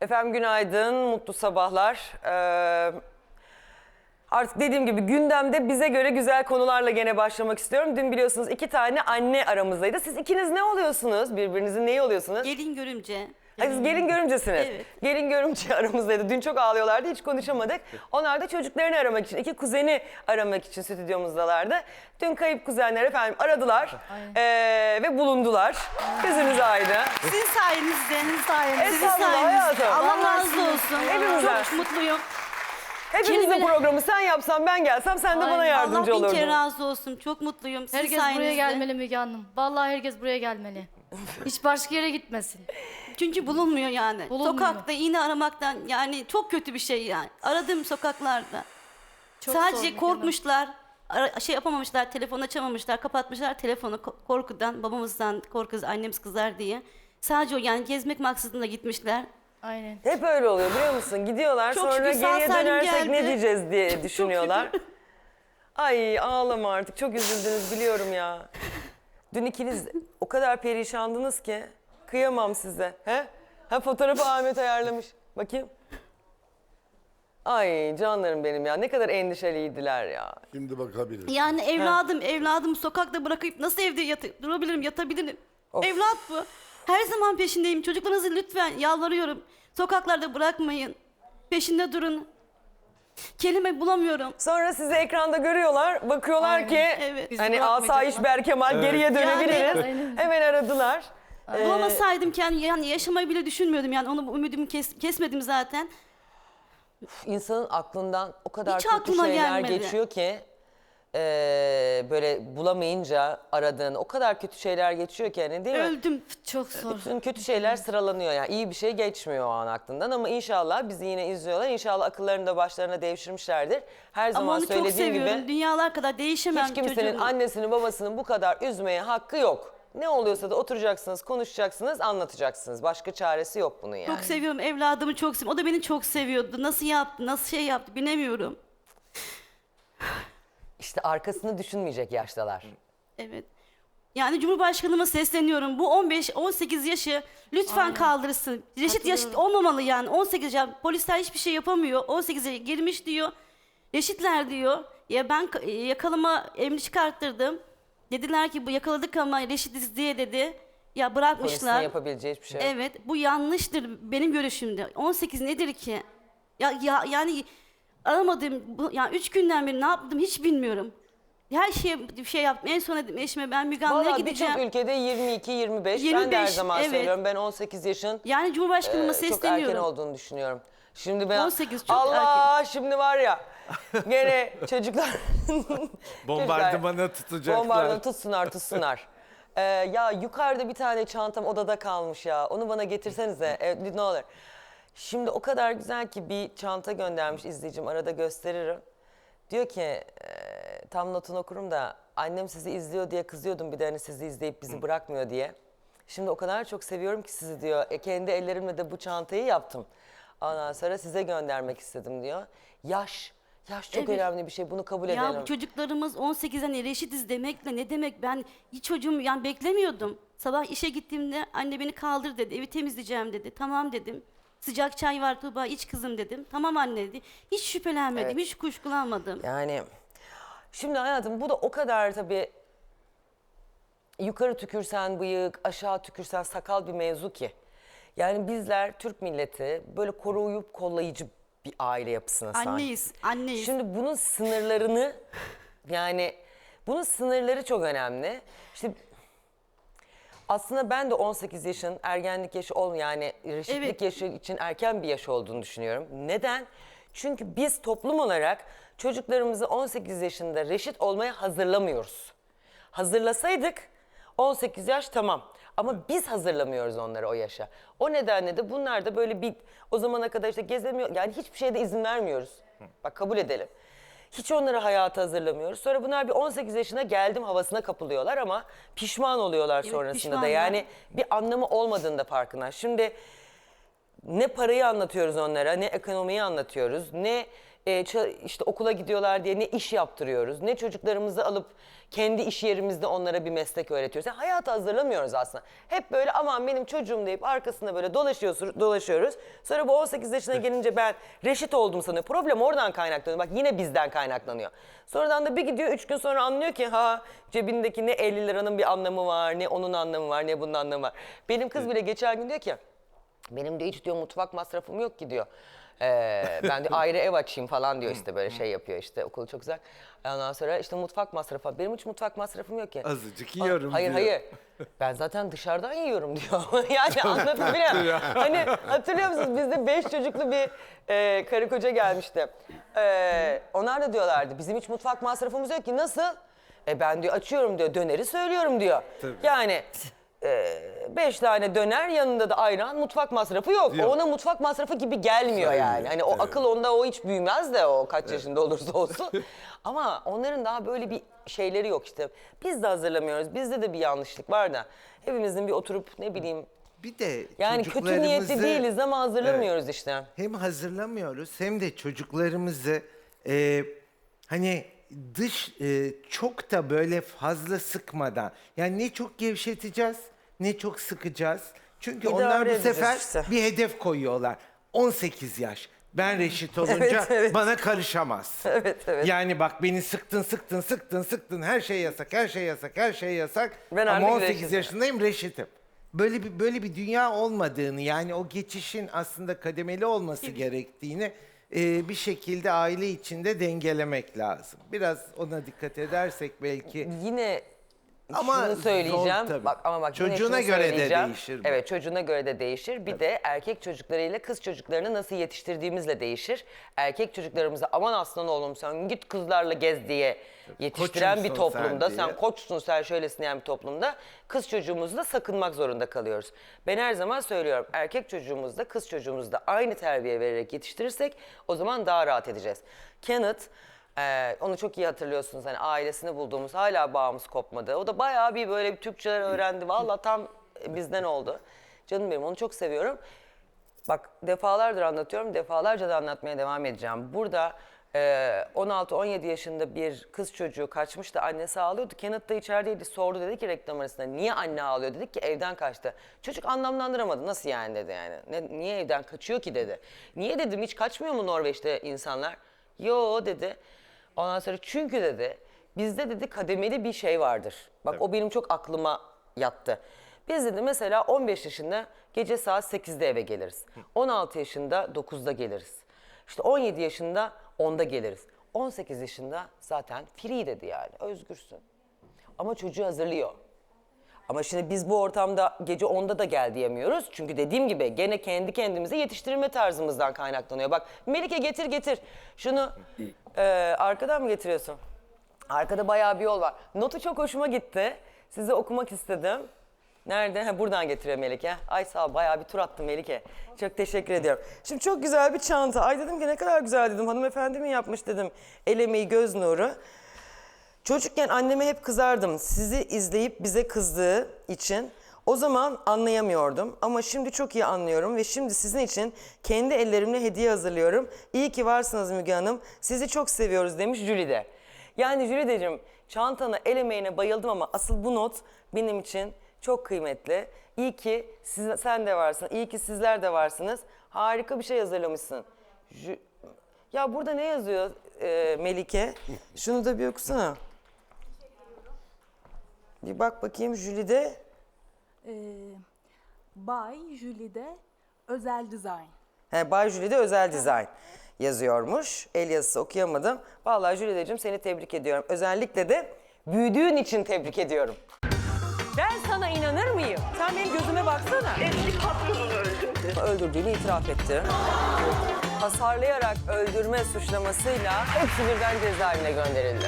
Efendim günaydın, mutlu sabahlar. Ee, artık dediğim gibi gündemde bize göre güzel konularla gene başlamak istiyorum. Dün biliyorsunuz iki tane anne aramızdaydı. Siz ikiniz ne oluyorsunuz? Birbirinizin neyi oluyorsunuz? Gelin görümce. Ay, siz gelin görümcesiniz. Evet. Gelin görümce aramızdaydı. Dün çok ağlıyorlardı hiç konuşamadık. Onlar da çocuklarını aramak için, iki kuzeni aramak için stüdyomuzdalardı. Dün kayıp kuzenler efendim aradılar ee, ve bulundular. Gözünüz aydın. Sizin sayenizde. Sizin sayenizde. Sizin Estağfurullah sayenizde. hayatım. Allah razı olsun. Hepimizden. Çok mutluyum. Hepimiz de programı sen yapsan ben gelsem sen de bana Aynen. yardımcı Allah bin olurdun. kere razı olsun. Çok mutluyum. Sizin Herkes sayenizde. buraya gelmeli Müge Hanım. Vallahi herkes buraya gelmeli. Hiç başka yere gitmesin. Çünkü bulunmuyor yani. Bulunmuyor. Sokakta iğne aramaktan yani çok kötü bir şey yani. Aradım sokaklarda. Çok zor Sadece Hanım. korkmuşlar. Ara- şey yapamamışlar, telefon açamamışlar, kapatmışlar telefonu ko- korkudan, babamızdan korkuz, annemiz kızar diye. Sadece o yani gezmek maksadında gitmişler. Aynen. Hep öyle oluyor biliyor musun? Gidiyorlar Çok sonra şükür sağ geriye salim dönersek ne geldi. diyeceğiz diye düşünüyorlar. Ay ağlama artık çok üzüldünüz biliyorum ya. Dün ikiniz o kadar perişandınız ki kıyamam size. He? Ha fotoğrafı Ahmet ayarlamış. Bakayım. Ay canlarım benim ya ne kadar endişeliydiler ya. Şimdi bakabilir. Yani evladım, evladım sokakta bırakıp nasıl evde yat- durabilirim, yatabilirim? Of. Evlat bu. Her zaman peşindeyim. Çocuklarınızı lütfen yalvarıyorum. Sokaklarda bırakmayın. Peşinde durun. Kelime bulamıyorum. Sonra sizi ekranda görüyorlar, bakıyorlar Aynen. ki Evet. Bizi hani bırakmayacaklar. asayiş Berkemal geriye dönebiliriz. Aynen. Hemen aradılar. Ee, Bulamasaydım kendi yani yaşamayı bile düşünmüyordum yani onu ümidimi kes- kesmedim zaten. İnsanın aklından o kadar Hiç kötü aklıma şeyler gelmedi. geçiyor ki eee, böyle bulamayınca aradığın o kadar kötü şeyler geçiyor ki hani değil mi? Öldüm. Çok zor. Bütün kötü şeyler sıralanıyor yani iyi bir şey geçmiyor o an aklından ama inşallah bizi yine izliyorlar. İnşallah akıllarını da başlarına devşirmişlerdir. Her Ama zaman onu çok söylediğim seviyorum. gibi Dünyalar kadar değişemem hiç kimsenin çocuğumu. annesini babasını bu kadar üzmeye hakkı yok. Ne oluyorsa da oturacaksınız, konuşacaksınız, anlatacaksınız. Başka çaresi yok bunun yani. Çok seviyorum evladımı çok seviyorum. O da beni çok seviyordu. Nasıl yaptı, nasıl şey yaptı bilemiyorum. İşte arkasını düşünmeyecek yaştalar. Evet. Yani Cumhurbaşkanıma sesleniyorum. Bu 15-18 yaşı lütfen kaldırsın. Reşit yaş olmamalı yani. 18 yaş. Polisler hiçbir şey yapamıyor. 18'e girmiş diyor. Reşitler diyor. Ya ben ka- e, yakalama emri çıkarttırdım. Dediler ki bu yakaladık ama reşitiz diye dedi. Ya Polisin bırakmışlar. yapabileceği hiçbir şey yok. Evet bu yanlıştır benim görüşümde. 18 nedir ki? Ya, ya yani aramadım. Bu, yani üç günden beri ne yaptım hiç bilmiyorum. Her şeye şey yaptım. En son dedim eşime ben Müge Anlı'ya Valla gideceğim. birçok ülkede 22-25. ben de her 25, zaman evet. söylüyorum. Ben 18 yaşın Yani Cumhurbaşkanıma e, çok erken sesleniyorum. olduğunu düşünüyorum. Şimdi ben 18 çok Allah şimdi var ya gene çocuklar Bombardımanı tutacaklar. bombardımanı tutsunlar tutsunlar. Ee, ya yukarıda bir tane çantam odada kalmış ya. Onu bana getirsenize e, ne olur. Şimdi o kadar güzel ki bir çanta göndermiş izleyicim arada gösteririm. Diyor ki e, tam notunu okurum da annem sizi izliyor diye kızıyordum bir de hani sizi izleyip bizi bırakmıyor diye. Şimdi o kadar çok seviyorum ki sizi diyor. E, kendi ellerimle de bu çantayı yaptım. Ondan sonra size göndermek istedim diyor. Yaş, yaş çok Evet. önemli bir şey. Bunu kabul Ya edelim. bu çocuklarımız 18'den reşitiz demekle ne demek? Ben hiç çocuğumu yani beklemiyordum. Sabah işe gittiğimde anne beni kaldır dedi. Evi temizleyeceğim dedi. Tamam dedim. Sıcak çay var Tuğba iç kızım dedim. Tamam anne dedi. Hiç şüphelenmedim. Evet. Hiç kuşkulanmadım. Yani şimdi hayatım bu da o kadar tabii yukarı tükürsen bıyık, aşağı tükürsen sakal bir mevzu ki. Yani bizler Türk milleti böyle koruyup kollayıcı bir aile yapısına sahip. Anneyiz. Anneyiz. Şimdi bunun sınırlarını yani bunun sınırları çok önemli. İşte aslında ben de 18 yaşın ergenlik yaşı ol yani reşitlik Evet. yaşı için erken bir yaş olduğunu düşünüyorum. Neden? Çünkü biz toplum olarak çocuklarımızı 18 yaşında reşit olmaya hazırlamıyoruz. Hazırlasaydık 18 yaş tamam. Ama biz hazırlamıyoruz onları o yaşa. O nedenle de bunlar da böyle bir o zamana kadar işte gezemiyor. Yani hiçbir şeye de izin vermiyoruz. Bak kabul edelim. Hiç onları hayata hazırlamıyoruz. Sonra bunlar bir 18 yaşına geldim havasına kapılıyorlar ama pişman oluyorlar Evet, sonrasında da. pişmanlar. Yani bir anlamı olmadığında farkına. Şimdi ne parayı anlatıyoruz onlara, ne ekonomiyi anlatıyoruz, ne e, işte okula gidiyorlar diye ne iş yaptırıyoruz, ne çocuklarımızı alıp kendi iş yerimizde onlara bir meslek öğretiyoruz. Yani hayata hazırlamıyoruz aslında. Hep böyle aman benim çocuğum deyip arkasında böyle dolaşıyoruz, dolaşıyoruz. Sonra bu 18 yaşına gelince ben reşit oldum sanıyor. Problem oradan kaynaklanıyor. Bak yine bizden kaynaklanıyor. Sonradan da bir gidiyor 3 gün sonra anlıyor ki ha cebindeki ne 50 liranın bir anlamı var, ne onun anlamı var, ne bunun anlamı var. Benim kız bile geçen gün diyor ki benim de hiç diyor mutfak masrafım yok ki diyor. Ee, ben de ayrı ev açayım falan diyor işte böyle şey yapıyor işte okulu çok güzel. Ondan sonra işte mutfak masrafı. Benim hiç mutfak masrafım yok ki. Azıcık yiyorum Hayır diyor. hayır. Ben zaten dışarıdan yiyorum diyor. yani anlatabiliyor muyum? Hani hatırlıyor musunuz bizde beş çocuklu bir e, karı koca gelmişti. E, onlar da diyorlardı bizim hiç mutfak masrafımız yok ki nasıl? E ben diyor açıyorum diyor döneri söylüyorum diyor. Tabii. Yani e, beş tane döner yanında da ayran mutfak masrafı yok. Yok. O ona mutfak masrafı gibi gelmiyor Sayılıyor, yani. Hani o evet. akıl onda o hiç büyümez de o kaç yaşında olursa olsun. Ama onların daha böyle bir şeyleri yok işte. Biz de hazırlamıyoruz. Bizde de bir yanlışlık var da. Hepimizin bir oturup ne bileyim Bir de yani kötü niyetli çocuklarımızı değiliz ama hazırlamıyoruz işte. Hem hazırlamıyoruz hem de çocuklarımızı e, hani dış e, çok da böyle fazla sıkmadan yani ne çok gevşeteceğiz ne çok sıkacağız. Çünkü İdare onlar bu edeceğiz sefer işte. bir hedef koyuyorlar. 18 yaş. Ben reşit olunca Evet, evet. bana karışamaz. Evet, evet. Yani bak beni sıktın sıktın sıktın sıktın her şey yasak her şey yasak her şey yasak. Ben Ama artık 18 reşitim. yaşındayım reşitim. Böyle bir böyle bir dünya olmadığını yani o geçişin aslında kademeli olması gerektiğini e, bir şekilde aile içinde dengelemek lazım. Biraz ona dikkat edersek belki Yine Ama şunu zor söyleyeceğim. tabii. Bak ama bak yine Çocuğuna şunu göre de söyleyeceğim. değişir bu. Evet çocuğuna göre de değişir. Bir de erkek çocuklarıyla kız çocuklarını nasıl yetiştirdiğimizle değişir. Erkek çocuklarımıza aman aslan oğlum sen git kızlarla gez diye yetiştiren bir Koçumsun sen toplumda diye. sen koçsun sen şöylesin diyen bir toplumda kız çocuğumuzu da sakınmak zorunda kalıyoruz. Ben her zaman söylüyorum erkek çocuğumuzda kız çocuğumuzda aynı terbiye vererek yetiştirirsek o zaman daha rahat edeceğiz. Kenneth ee, onu çok iyi hatırlıyorsunuz hani ailesini bulduğumuz hala bağımız kopmadı. O da bayağı bir böyle bir Türkçeler öğrendi. Valla tam bizden oldu. Canım benim onu çok seviyorum. Bak defalardır anlatıyorum, defalarca da anlatmaya devam edeceğim. Burada e, 16-17 yaşında bir kız çocuğu kaçmıştı, annesi ağlıyordu. Kenneth da içerideydi, sordu dedi ki reklam arasında niye anne ağlıyor dedik ki evden kaçtı. Çocuk anlamlandıramadı, nasıl yani dedi yani. Ne, niye evden kaçıyor ki dedi. Niye dedim hiç kaçmıyor mu Norveç'te insanlar? Yo dedi. Ondan sonra çünkü dedi bizde dedi kademeli bir şey vardır. Bak o benim çok aklıma yattı. Biz dedi mesela 15 yaşında gece saat 8'de eve geliriz. 16 yaşında 9'da geliriz. İşte 17 yaşında 10'da geliriz. 18 yaşında zaten free dedi yani özgürsün. Ama çocuğu hazırlıyor. Ama şimdi biz bu ortamda gece 10'da da gel diyemiyoruz. Çünkü dediğim gibi gene kendi kendimize yetiştirme tarzımızdan kaynaklanıyor. Bak Melike getir getir. Şunu e, arkadan mı getiriyorsun? Arkada bayağı bir yol var. Notu çok hoşuma gitti. Size okumak istedim. Nerede? Ha, buradan getiriyor Melike. Ay sağ ol bayağı bir tur attım Melike. Çok teşekkür ediyorum. Şimdi çok güzel bir çanta. Ay dedim ki ne kadar güzel dedim. Hanımefendi mi yapmış dedim. El göz nuru. Çocukken anneme hep kızardım. Sizi izleyip bize kızdığı için. O zaman anlayamıyordum ama şimdi çok iyi anlıyorum ve şimdi sizin için kendi ellerimle hediye hazırlıyorum. İyi ki varsınız Müge Hanım. Sizi çok seviyoruz demiş Jülide. Yani Jülideciğim çantana el emeğine bayıldım ama asıl bu not benim için çok kıymetli. İyi ki siz, sen de varsın, iyi ki sizler de varsınız. Harika bir şey hazırlamışsın. Jü- ya burada ne yazıyor e, Melike? Şunu da bir okusana. Bir bak bakayım Jülide. Ee, Bay Jülide Özel Dizayn. He, Bay Jülide özel dizayn yazıyormuş. El yazısı okuyamadım. Vallahi Jülideciğim seni tebrik ediyorum. Özellikle de büyüdüğün için tebrik ediyorum. Ben sana inanır mıyım? Sen benim gözüme baksana. Eski patronunu öldürdü. Öldürdüğünü itiraf etti. Hasarlayarak öldürme suçlamasıyla hepsi birden cezaevine gönderildi.